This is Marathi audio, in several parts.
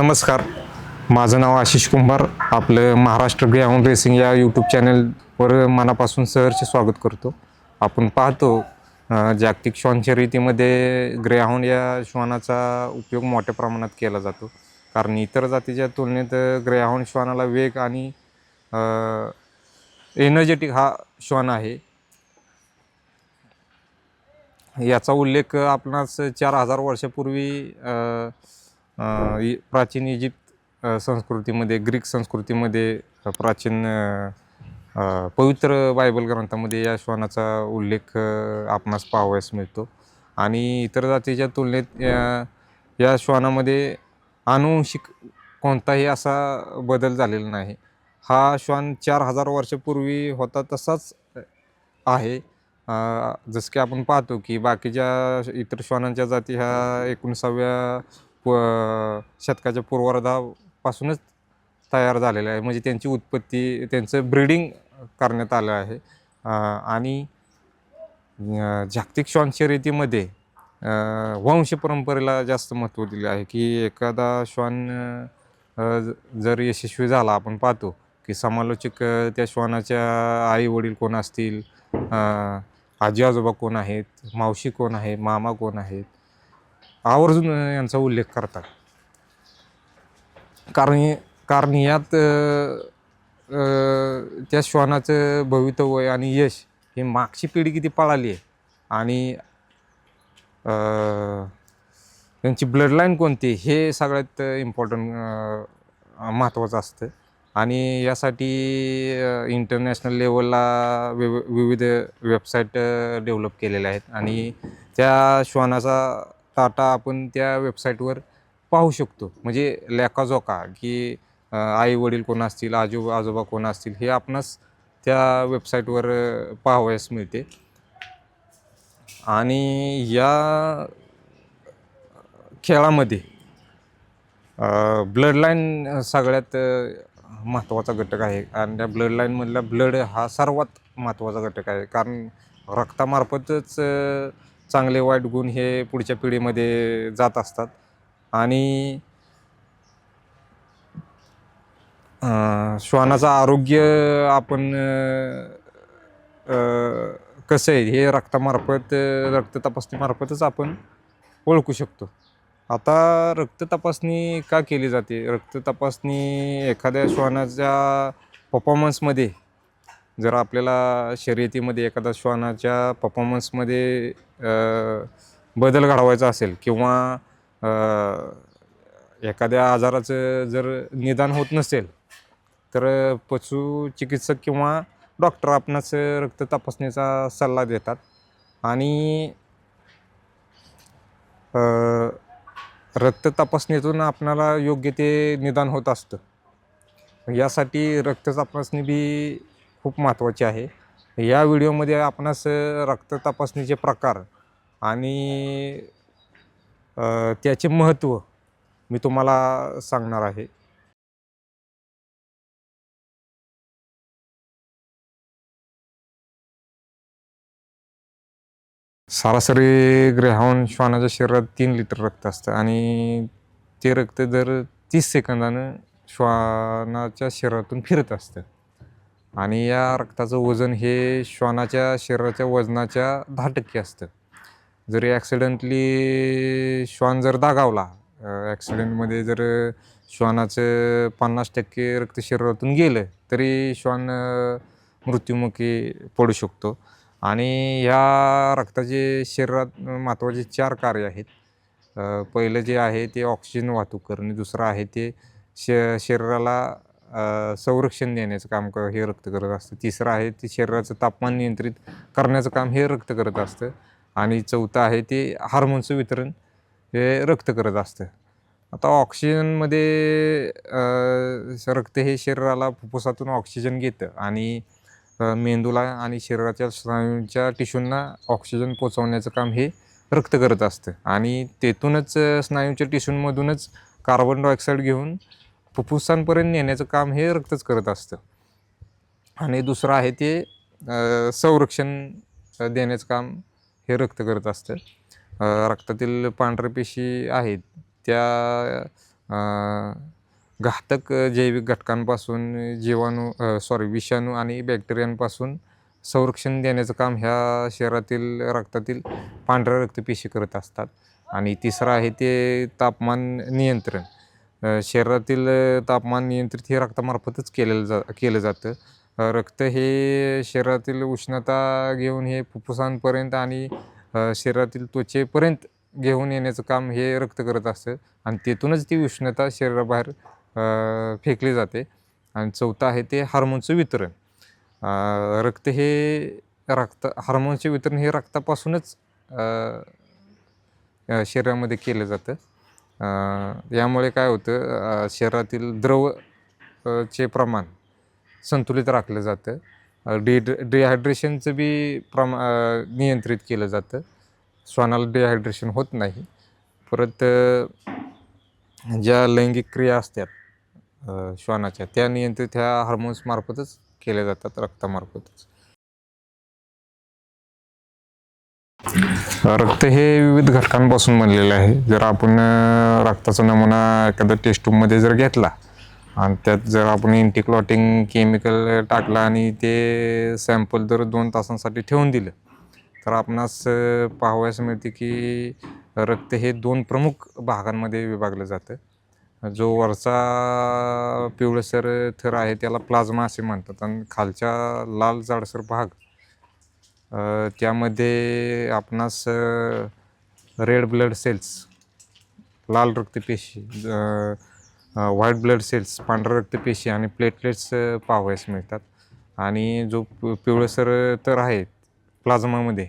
नमस्कार. माझं नाव आशिष कुंभार. आपलं महाराष्ट्र ग्राउंड रेसिंग या यूट्यूब चॅनलवर मनापासून सहर्ष स्वागत करतो. आपण पाहतो जागतिक श्वान शर्यतीमध्ये ग्रेहाऊंड या श्वानाचा उपयोग मोठ्या प्रमाणात केला जातो. कारण इतर जातीच्या तुलनेत ग्रेहाऊंड श्वानाला वेग आणि एनर्जेटिक हा श्वान आहे. याचा उल्लेख आपणास चार हजार वर्षापूर्वी प्राचीन इजिप्त संस्कृतीमध्ये ग्रीक संस्कृतीमध्ये प्राचीन पवित्र बायबल ग्रंथामध्ये या श्वानाचा उल्लेख आपणास पाहावयास मिळतो. आणि इतर जातीच्या तुलनेत या या श्वानामध्ये आनुवंशिक कोणताही असा बदल झालेला नाही. हा श्वान चार हजार वर्षापूर्वी होता तसाच आहे. जसं की आपण पाहतो की बाकीच्या इतर श्वानांच्या जाती ह्या एकोणीसाव्या प शतकाच्या पूर्वार्धापासूनच तयार झालेलं आहे. म्हणजे त्यांची उत्पत्ती त्यांचं ब्रीडिंग करण्यात आलं आहे. आणि जागतिक श्वान शर्यतीमध्ये वंश परंपरेला जास्त महत्त्व दिले आहे की एखादा श्वान जर यशस्वी झाला आपण पाहतो की समालोचक त्या श्वानाच्या आई वडील कोण असतील? आजी आजोबा कोण आहेत? मावशी कोण आहे मामा कोण आहेत? आवर्जून यांचा उल्लेख करतात. कारण कारण यात त्या श्वानाचं भवितव्य आणि यश ही मागची पिढी किती पळाली आहे. आणि त्यांची ब्लडलाईन कोणती हे सगळ्यात इम्पॉर्टंट महत्त्वाचं असतं. आणि यासाठी इंटरनॅशनल लेवलला विव विविध वेबसाईट डेव्हलप केलेल्या आहेत. आणि त्या श्वानाचा टाटा आपण त्या वेबसाईटवर पाहू शकतो. म्हणजे लेखाजोखा की आई वडील कोण असतील आजोबा आजोबा कोण असतील हे आपणास त्या वेबसाईटवर पाहावयास मिळते. आणि या खेळामध्ये ब्लड लाईन सगळ्यात महत्त्वाचा घटक आहे. आणि त्या ब्लडलाईनमधला ब्लड हा सर्वात महत्त्वाचा घटक आहे. कारण रक्तामार्फतच चांगले वाईट गुण हे पुढच्या पिढीमध्ये जात असतात. आणि श्वानाचं आरोग्य आपण कसं आहे हे रक्तामार्फत रक्त तपासणीमार्फतच आपण ओळखू शकतो. आता रक्त तपासणी का केली जाते? रक्त तपासणी एखाद्या श्वानाच्या परफॉर्मन्समध्ये जर आपल्याला शर्यतीमध्ये एखाद्या श्वानाच्या परफॉर्मन्समध्ये बदल घडवायचा असेल किंवा एखाद्या आजाराचं जर निदान होत नसेल तर पशु चिकित्सक किंवा डॉक्टर आपणास रक्त तपासणीचा सल्ला देतात. आणि रक्त तपासणीतून आपणाला योग्य ते निदान होत असतं. यासाठी रक्त तपासणी बी खूप महत्त्वाची आहे. या व्हिडिओमध्ये आपणास रक्त तपासणीचे प्रकार आणि त्याचे महत्त्व मी तुम्हाला सांगणार आहे. सरासरी ग्रेहाऊंड श्वानाच्या शरीरात तीन लिटर रक्त असतं आणि ते रक्त दर तीस सेकंदानं श्वानाच्या शरीरातून फिरत असतं. आणि या रक्ताचं वजन हे श्वानाच्या शरीराच्या वजनाच्या दहा टक्के असतं. जरी ॲक्सिडेंटली श्वान जर दागावला ॲक्सिडेंटमध्ये जर श्वानाचं पन्नास टक्के रक्त शरीरातून गेलं तरी श्वान मृत्युमुखी पडू शकतो. आणि ह्या रक्ताचे शरीरात महत्त्वाचे चार कार्य आहेत. पहिलं जे आहे ते ऑक्सिजन वाहतूक करणे दुसरं आहे ते श शरीराला संरक्षण देण्याचं काम क हे रक्त करत असतं. तिसरं आहे ते शरीराचं तापमान नियंत्रित करण्याचं काम हे रक्त करत असतं. आणि चौथं आहे ते हार्मोनचं वितरण हे रक्त करत असतं. आता ऑक्सिजनमध्ये रक्त हे शरीराला फुफ्फुसातून ऑक्सिजन घेतं आणि मेंदूला आणि शरीराच्या स्नायूंच्या टिशूंना ऑक्सिजन पोचवण्याचं काम हे रक्त करत असतं. आणि तेथूनच स्नायूंच्या स्नायूच्या कार्बन डायऑक्साईड घेऊन फुफ्फुसांपर्यंत नेण्याचं काम हे रक्तच करत असतं. आणि दुसरं आहे ते संरक्षण देण्याचं काम हे रक्त करत असतं. रक्तातील पांढऱ्या पेशी आहेत त्या घातक जैविक घटकांपासून जीवाणू सॉरी विषाणू आणि बॅक्टेरियांपासून संरक्षण देण्याचं काम ह्या शरीरातील रक्तातील पांढऱ्या रक्तपेशी करत असतात. आणि तिसरं आहे ते तापमान नियंत्रण. शरीरातील तापमान नियंत्रित हे रक्तामार्फतच केलेलं जा केलं जातं. रक्त हे शरीरातील उष्णता घेऊन हे फुफ्फुसांपर्यंत आणि शरीरातील त्वचेपर्यंत घेऊन येण्याचं काम हे रक्त करत असतं आणि तिथूनच ती उष्णता शरीराबाहेर फेकली जाते. आणि चौथं आहे ते हार्मोनचं वितरण. रक्त हे रक्त हार्मोनचे वितरण हे रक्तापासूनच शरीरामध्ये केलं जातं. यामुळे काय होतं शरीरातील द्रव चे प्रमाण संतुलित राखलं जातं. अ, डी डिहायड्रेशनचं बी प्रमा नियंत्रित केलं जातं. श्वानाला डिहायड्रेशन होत नाही. परत ज्या लैंगिक क्रिया असतात श्वानाच्या त्या नियंत्रित ह्या हार्मोन्समार्फतच केल्या जातात रक्तामार्फतच. रक्त हे विविध घटकांपासून बनलेलं आहे. जर आपण रक्ताचा नमुना एखाद्या टेस्ट ट्यूबमध्ये जर घेतला आणि त्यात जर आपण इंटिक्लॉटिंग केमिकल टाकलं आणि ते सॅम्पल जर दोन तासांसाठी ठेवून दिलं तर आपणास पाहावयास मिळते की रक्त हे दोन प्रमुख भागांमध्ये विभागलं जातं. जो वरचा पिवळसर थर आहे त्याला प्लाझ्मा असे म्हणतात आणि खालच्या लाल जाडसर भाग त्यामध्ये आपणास रेड ब्लड सेल्स लाल रक्तपेशी व्हाईट ब्लड सेल्स पांढऱ्या रक्तपेशी आणि प्लेटलेट्स पाहावयास मिळतात. आणि जो पिवळसर तर आहे प्लाझ्मामध्ये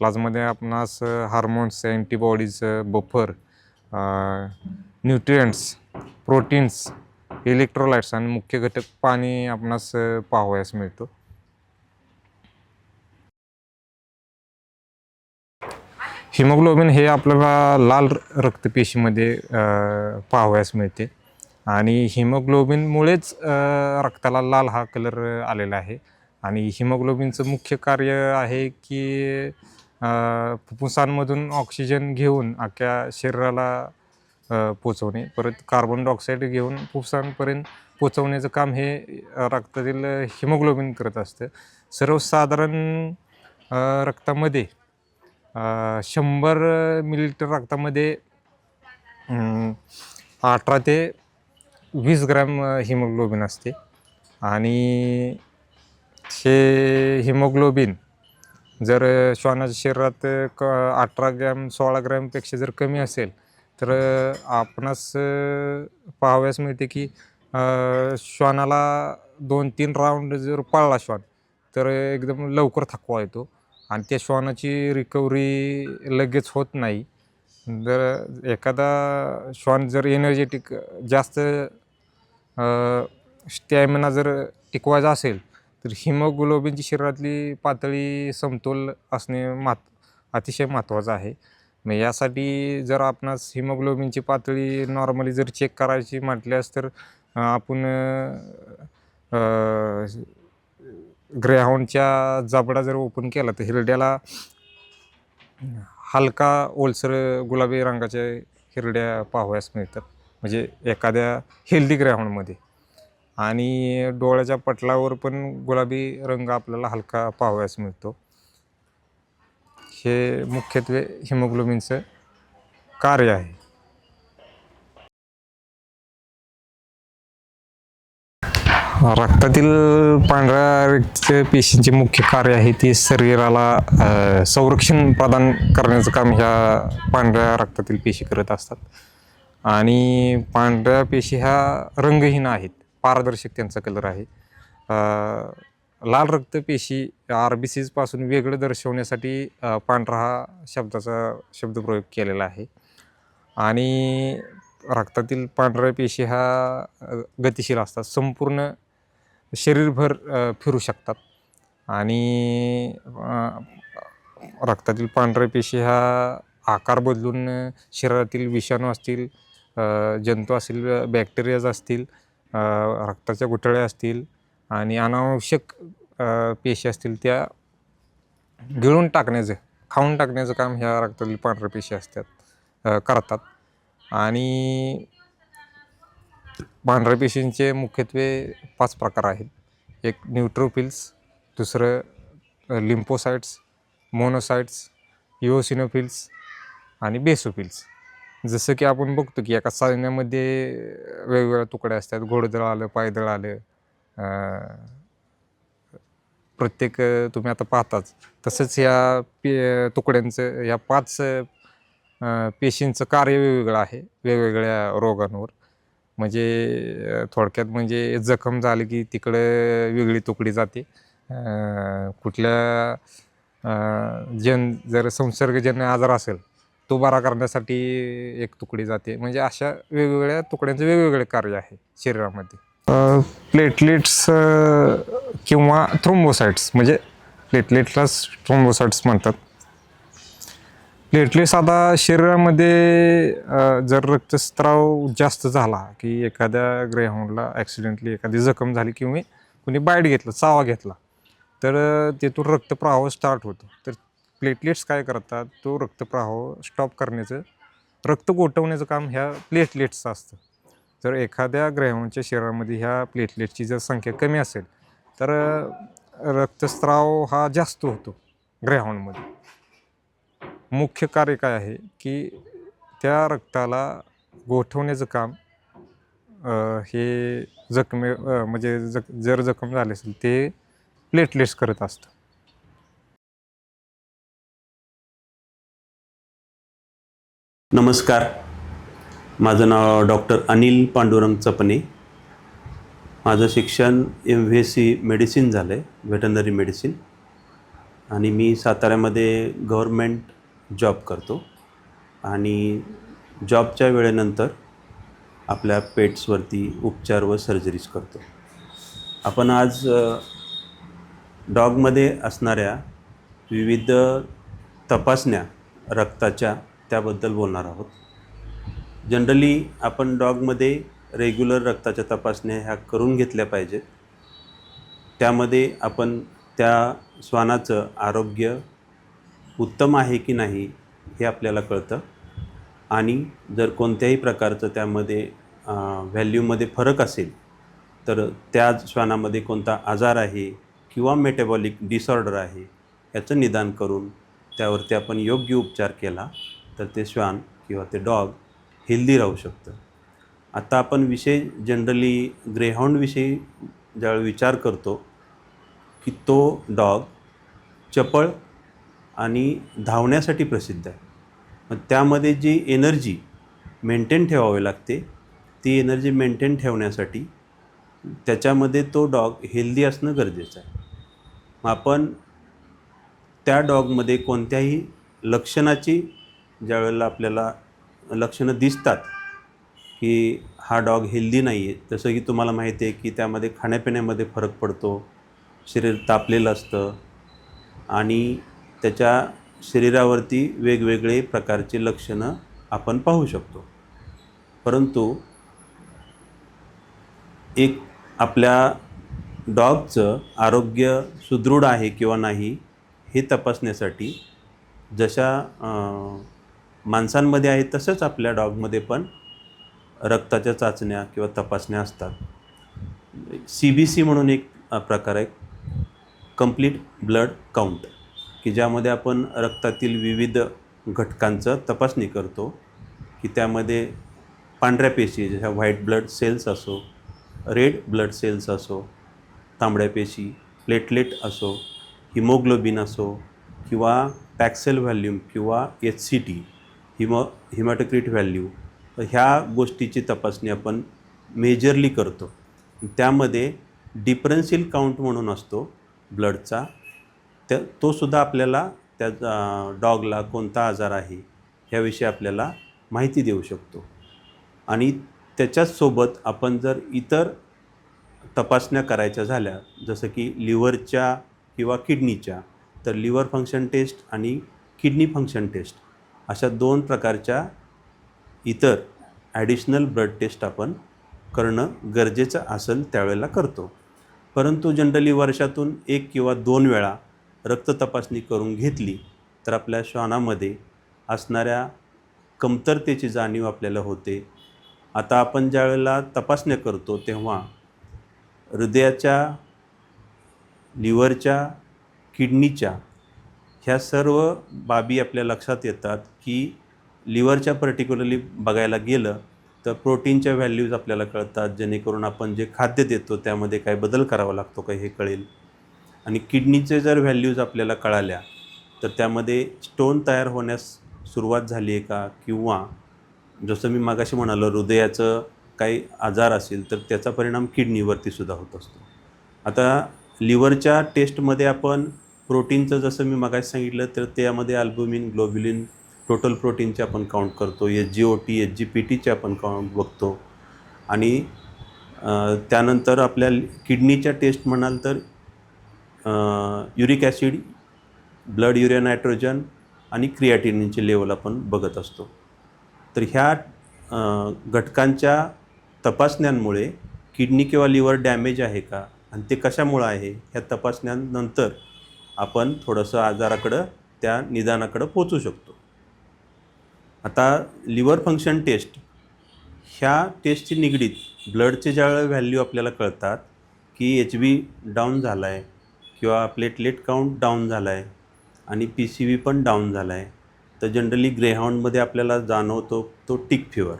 प्लाझ्मामध्ये आपणास hormones antibodies buffer nutrients proteins electrolytes आणि मुख्य घटक पाणी आपणास पाहावयास मिळतो. हिमोग्लोबिन हे आपल्याला लाल र- रक्तपेशीमध्ये पाहावयास मिळते. आणि हिमोग्लोबिनमुळेच रक्ताला लाल हा कलर आलेला आहे. आणि हिमोग्लोबिनचं मुख्य कार्य आहे की फुफ्फुसांमधून ऑक्सिजन घेऊन अख्ख्या शरीराला पोचवणे. परत कार्बन डायऑक्साईड घेऊन फुफ्फुसांपर्यंत पोचवण्याचं काम हे रक्तातील हिमोग्लोबिन करत असतं. सर्वसाधारण रक्तामध्ये शंभर मिलीलिटर रक्तामध्ये अठरा ते वीस ग्रॅम हिमोग्लोबिन असते. आणि हे हिमोग्लोबिन जर श्वानाच्या शरीरात क अठरा ग्रॅम सोळा ग्रॅमपेक्षा जर कमी असेल तर आपणास पाहाव्यास पाहावयास मिळते की श्वानाला दोन तीन राऊंड जर पळला श्वान तर एकदम लवकर थकवा येतो. आणि त्या श्वानाची रिकव्हरी लगेच होत नाही. जर एखादा श्वान जर एनर्जेटिक जास्त स्टॅमिना जर टिकवायचा असेल तर हिमोग्लोबिनची शरीरातली पातळी समतोल असणे मात अतिशय महत्त्वाचं आहे. मग यासाठी जर आपणास हिमोग्लोबिनची पातळी नॉर्मली जर चेक करायची म्हटल्यास तर आपण ग्रेहाऊंडच्या जबडा जर ओपन केला तर हिरड्याला हलका ओलसर गुलाबी रंगाच्या हिरड्या पाहावयास मिळतात. म्हणजे एखाद्या हेल्दी ग्राउंडमध्ये आणि डोळ्याच्या पटलावर पण गुलाबी रंग आपल्याला हलका पाहावयास मिळतो. हे मुख्यत्वे हिमोग्लोबिनचं कार्य आहे. रक्तातील पांढऱ्या रक्त पेशींचे मुख्य कार्य आहे ते शरीराला संरक्षण प्रदान करण्याचं काम ह्या पांढऱ्या रक्तातील पेशी करत असतात. आणि पांढऱ्या पेशी ह्या रंगहीन आहेत. पारदर्शक त्यांचा कलर आहे. लाल रक्तपेशी आर बी सीजपासून वेगळं दर्शवण्यासाठी पांढरा हा शब्दाचा शब्दप्रयोग केलेला आहे. आणि रक्तातील पांढऱ्या पेशी ह्या गतिशील असतात. संपूर्ण शरीरभर फिरू शकतात. आणि रक्तातील पांढऱ्या पेशी ह्या आकार बदलून शरीरातील विषाणू असतील जंतू असतील बॅक्टेरियाज असतील रक्ताच्या गुठळ्या असतील आणि अनावश्यक पेशी असतील त्या गिळून टाकण्याचं खाऊन टाकण्याचं काम ह्या रक्तातील पांढऱ्या पेशी असतात करतात. आणि पांढऱ्या पेशींचे मुख्यत्वे पाच प्रकार आहेत. एक न्यूट्रोफिल्स दुसरं लिम्फोसाइट्स मोनोसाइट्स इओसिनोफिल्स आणि बेसोफिल्स. जसं की आपण बघतो की एका साधण्यामध्ये वेगवेगळ्या तुकड्या असतात. घोडदळ आलं पायदळ आलं प्रत्येक तुम्ही आता पाहताच. तसंच ह्या पे तुकड्यांचं ह्या पाच पेशींचं कार्य वेगवेगळं आहे. वेगवेगळ्या रोगांवर. म्हणजे थोडक्यात म्हणजे जखम झाली की तिकडं वेगळी तुकडी जाते. कुठल्या जन जर संसर्गजन्य आजार असेल तो बरा करण्यासाठी एक तुकडी जाते. म्हणजे अशा वेगवेगळ्या तुकड्यांचं वेगवेगळे कार्य आहे शरीरामध्ये. प्लेटलेट्स किंवा थ्रोम्बोसाइट्स म्हणजे प्लेटलेटलाच थ्रोम्बोसाइट्स म्हणतात. प्लेटलेट्स आता शरीरामध्ये जर रक्तस्राव जास्त झाला की एखाद्या ग्रेहाऊंडला ॲक्सिडेंटली एखादी जखम झाली किंवा कुणी बाईट घेतलं चावा घेतला तर तेथून तिथून रक्तप्रवाह स्टार्ट होतो. तर प्लेटलेट्स काय करतात? तो रक्तप्रवाह स्टॉप करण्याचं रक्त गोठवण्याचं काम ह्या प्लेटलेट्सचं असतं. जर एखाद्या ग्रहांच्या शरीरामध्ये ह्या प्लेटलेटची जर संख्या कमी असेल तर रक्तस्त्राव रक्तस्राव हा जास्त होतो ग्रहांडमध्ये मुख्य कार्य काय आहे की त्या रक्ताला गोठवण्याचं काम हे जखमे म्हणजे जख जर जखम झाले असेल ते प्लेटलेट्स करत असतं. नमस्कार. माझं नाव डॉक्टर अनिल पांडुरंग चपने. माझं शिक्षण M V S C medicine झालं आहे व्हेटनरी मेडिसिन. आणि मी साताऱ्यामध्ये गव्हर्मेंट जॉब करतो. आणि जॉबच्या वेळेनंतर आपल्या पेट्सवरती उपचार व सर्जरीज करतो. आपण आज डॉगमध्ये असणाऱ्या विविध तपासण्या रक्ताच्या त्याबद्दल बोलणार आहोत. जनरली आपण डॉगमध्ये रेग्युलर रक्ताच्या तपासण्या ह्या करून घेतल्या पाहिजेत. त्यामध्ये आपण त्या श्वानाचं आरोग्य उत्तम आहे की नाही हे आपल्याला कळतं. आणि जर कोणत्याही प्रकारचं त्यामध्ये व्हॅल्यूमध्ये फरक असेल तर त्या श्वानामध्ये कोणता आजार आहे किंवा मेटेबॉलिक डिसऑर्डर आहे याचं निदान करून त्यावरती आपण योग्य उपचार केला तर ते श्वान किंवा ते डॉग हेल्दी राहू शकतं. आता आपण विषय जनरली ग्रेहाउंडविषयी ज्यावेळी विचार करतो की तो डॉग चपळ आणि धावण्यासाठी प्रसिद्ध आहे. मग त्यामध्ये जी एनर्जी मेंटेन ठेवावी लागते ती एनर्जी मेंटेन ठेवण्यासाठी त्याच्यामध्ये तो डॉग हेल्दी असणं गरजेचं आहे. मग आपण त्या डॉगमध्ये कोणत्याही लक्षणाची ज्यावेळेला आपल्याला लक्षणं दिसतात की हा डॉग हेल्दी नाही आहे जसं की तुम्हाला माहिती आहे की त्यामध्ये खाण्यापिण्यामध्ये फरक पडतो शरीर तापलेलं असतं आणि त्याच्या शरीरावरती वेगवेगळे प्रकारचे लक्षणं आपण पाहू शकतो. परंतु एक आपल्या डॉगचं आरोग्य सुदृढ आहे किंवा नाही हे तपासण्यासाठी जशा माणसांमध्ये आहे तसंच आपल्या डॉगमध्ये पण रक्ताच्या चाचण्या किंवा तपासण्या असतात. सी बी सी म्हणून एक प्रकार आहे कंप्लीट ब्लड काउंट. की ज्यामध्ये आपण रक्तातील विविध घटकांचं तपासणी करतो की त्यामध्ये पांढऱ्या पेशी जशा व्हाईट ब्लड सेल्स असो रेड ब्लड सेल्स असो तांबड्या पेशी प्लेटलेट असो हिमोग्लोबिन असो किंवा पॅक्सेल व्हॅल्यूम किंवा H C T haemo haematocrit value ह्या गोष्टीची तपासणी आपण मेजरली करतो. त्यामध्ये डिफरन्शियल काउंट म्हणून असतो ब्लडचा त्या तोसुद्धा आपल्याला त्या डॉगला कोणता आजार आहे ह्याविषयी आपल्याला माहिती देऊ शकतो. आणि त्याच्याचसोबत आपण जर इतर तपासण्या करायच्या झाल्या जसं की लिव्हरच्या किंवा किडनीच्या तर लिव्हर फंक्शन टेस्ट आणि किडनी फंक्शन टेस्ट अशा दोन प्रकारच्या इतर ॲडिशनल ब्लड टेस्ट आपण करणं गरजेचं असेल त्यावेळेला करतो. परंतु जनरली वर्षातून एक किंवा दोन वेळा रक्त तपासणी करून घेतली तर आपल्या श्वानामध्ये असणाऱ्या कमतरतेची जाणीव आपल्याला होते. आता आपण ज्या वेळेला तपासण्या करतो तेव्हा हृदयाच्या लिव्हरच्या किडनीच्या ह्या सर्व बाबी आपल्या लक्षात येतात की लिव्हरच्या पर्टिक्युलरली बघायला गेलं तर प्रोटीनच्या व्हॅल्यूज आपल्याला कळतात जेणेकरून आपण जे खाद्य देतो त्यामध्ये काय बदल करावा लागतो का हे कळेल. आणि किडनीचे जर व्हॅल्यूज आपल्याला कळाल्या तर त्यामध्ये स्टोन तयार होण्यास सुरुवात झाली आहे का? किंवा जसं मी मागाशी म्हणालो हृदयाचं काही आजार असेल तर त्याचा परिणाम किडनीवरती सुद्धा होत असतो. आता लिव्हरच्या टेस्टमध्ये आपण प्रोटीनचं जसं मी मागाशी सांगितलं तर त्यामध्ये अल्बुमिन ग्लोब्युलिन टोटल प्रोटीनचे आपण काउंट करतो H G O T H G P टीचे आपण काउंट बघतो. आणि त्यानंतर आपल्या किडनीच्या टेस्ट म्हणाल तर uric acid blood urea nitrogen आणि क्रियाटिनिनचे लेवल आपण बघत असतो. तर ह्या घटकांच्या तपासण्यांमुळे किडनी किंवा लिव्हर डॅमेज आहे का? आणि ते कशामुळं आहे? ह्या तपासण्यानंतर आपण थोडंसं आजाराकडं त्या निदानाकडं पोचू शकतो. आता लिव्हर फंक्शन टेस्ट ह्या टेस्टची निगडीत ब्लडचे ज्यावेळेला व्हॅल्यू आपल्याला कळतात की एच बी डाऊन झाला आहे किंवा प्लेटलेट काउंट डाऊन झाला आहे आणि पी सी व्ही पण डाऊन झाला आहे तर जनरली ग्रेहाऊंडमध्ये आपल्याला जाणवतो तो टिक फिवर.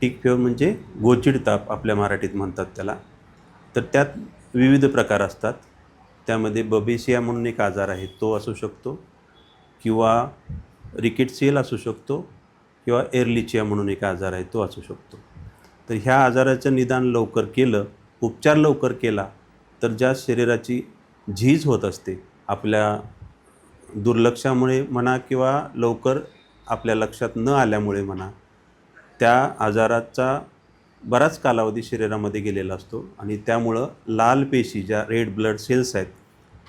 टिक फिवर म्हणजे गोचिड ताप आपल्या मराठीत म्हणतात त्याला. तर त्यात विविध प्रकार असतात. त्यामध्ये बबेसिया म्हणून एक आजार आहे तो असू शकतो किंवा रिकेटसियल असू शकतो किंवा एरलिचिया म्हणून एक आजार आहे तो असू शकतो. तर ह्या आजाराचं निदान लवकर केलं उपचार लवकर केला तर ज्या शरीराची झीज होत असते. आपल्या दुर्लक्षामुळे म्हणा किंवा लवकर आपल्या लक्षात न आल्यामुळे म्हणा त्या आजाराचा बराच कालावधी शरीरामध्ये गेलेला असतो आणि त्यामुळं लाल पेशी ज्या रेड ब्लड सेल्स आहेत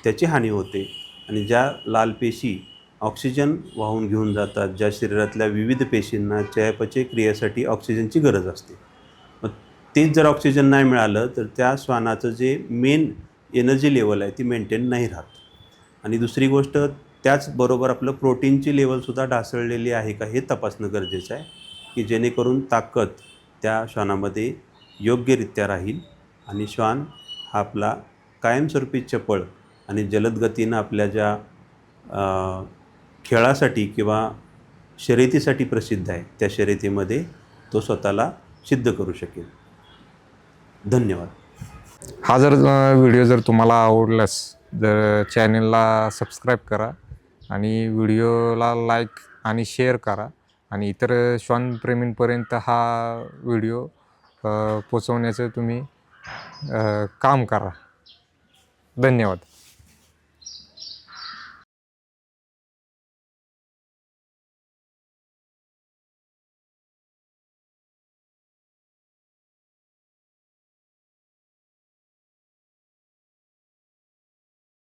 त्याची हानी होते आणि ज्या लाल पेशी ऑक्सिजन वाहून घेऊन जातात ज्या शरीरातल्या विविध पेशींना चयापचय क्रियेसाठी ऑक्सिजनची गरज असते. मग तेच जर ऑक्सिजन नाही मिळालं तर त्या श्वानाचं जे मेन एनर्जी लेवल आहे ती मेंटेन नाही राहत. आणि दुसरी गोष्ट त्याचबरोबर आपलं प्रोटीनची लेवलसुद्धा ढासळलेली आहे का हे तपासणं गरजेचं आहे की जेणेकरून ताकद त्या श्वानामध्ये योग्यरित्या राहील आणि श्वान हा आपला कायमस्वरूपी चपळ आणि जलद गतीनं आपल्या ज्या खेळासाठी किंवा शर्यतीसाठी प्रसिद्ध आहे त्या शर्यतीमध्ये तो स्वतःला सिद्ध करू शकेल. धन्यवाद. हा जर व्हिडिओ जर तुम्हाला आवडलास जर चॅनलला सबस्क्राईब करा आणि व्हिडिओला लाईक आणि शेअर करा आणि इतर श्वानप्रेमींपर्यंत हा व्हिडिओ पोचवण्याचं तुम्ही काम करा. धन्यवाद.